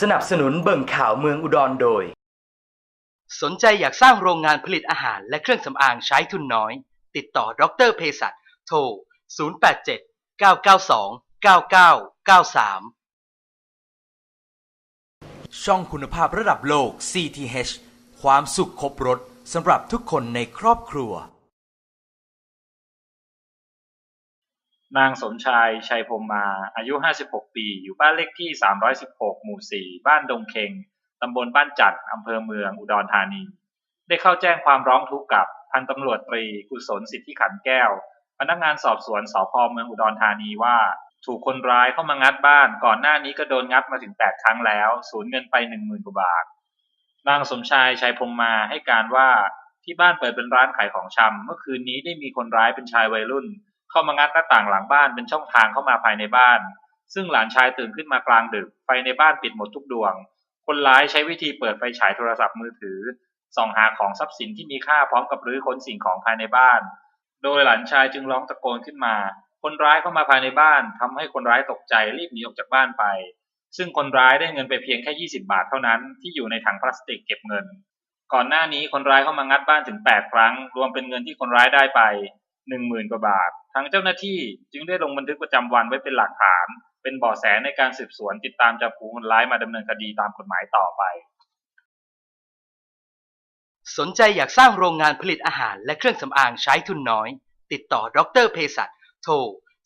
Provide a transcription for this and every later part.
สนับสนุนเบิ่งข่าวเมืองอุดรโดย สนใจอยากสร้างโรงงานผลิตอาหารและเครื่องสำอางใช้ทุนน้อย ติดต่อดรเภสัชโทร 087 992 9993 ช่องคุณภาพระดับโลก CTH ความสุขครบรถสำหรับทุกคนในครอบครัว นางสมชายชัยพรมมาอายุ 56 ปี อยู่บ้านเลขที่ 316 หมู่ 4 บ้านดงเคงตำบลบ้านจันทร์อำเภอเมืองอุดรธานี ได้เข้าแจ้งความร้องทุกข์กับพันตำรวจตรีกุศลสิทธิขันแก้ว พนักงานสอบสวนสพเมืองอุดรธานีว่า ถูกคนร้ายเข้ามางัดบ้าน ก่อนหน้านี้ก็โดนงัดมาถึง 8 ครั้งแล้ว สูญเงินไป 10,000กว่าบาท นางสมชายชัยพรมมาให้การว่าที่บ้านเปิดเป็นร้านขายของชำเมื่อคืนนี้ได้มีคนร้ายเป็นชายวัยรุ่น เข้ามางัดหน้าต่างหลังบ้านเป็นช่องทางเข้ามาภายในบ้าน ซึ่งหลานชายตื่นขึ้นมากลางดึก ไฟในบ้านปิดหมดทุกดวง คนร้ายใช้วิธีเปิดไฟฉายโทรศัพท์มือถือส่องหาของทรัพย์สินที่มีค่าพร้อมกับรื้อค้นสิ่งของภายในบ้าน โดยหลานชายจึงร้องตะโกนขึ้นมา คนร้ายเข้ามาภายในบ้านทำให้คนร้ายตกใจรีบหนีออกจากบ้านไป ซึ่งคนร้ายได้เงินไปเพียงแค่20 บาทเท่านั้นที่อยู่ในถังพลาสติกเก็บเงิน ก่อนหน้านี้คนร้ายเข้ามางัดบ้านถึง 8 ครั้ง รวมเป็นเงินที่คนร้ายได้ไป 10,000กว่าบาท ทางเจ้าหน้าที่จึงได้ลงบันทึกประจำวันไว้เป็นหลักฐาน เป็นเบาะแสในการสืบสวนติดตามจับกลุ่มคนร้ายมาดำเนินคดีตามกฎหมายต่อไป สนใจอยากสร้างโรงงานผลิตอาหารและเครื่องสำอางใช้ทุนน้อย ติดต่อดรเภสัชโทร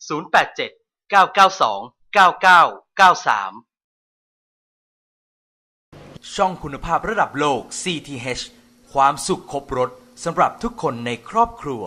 087 992 9993 ช่องคุณภาพระดับโลก CTH ความสุขครบรถสำหรับทุกคนในครอบครัว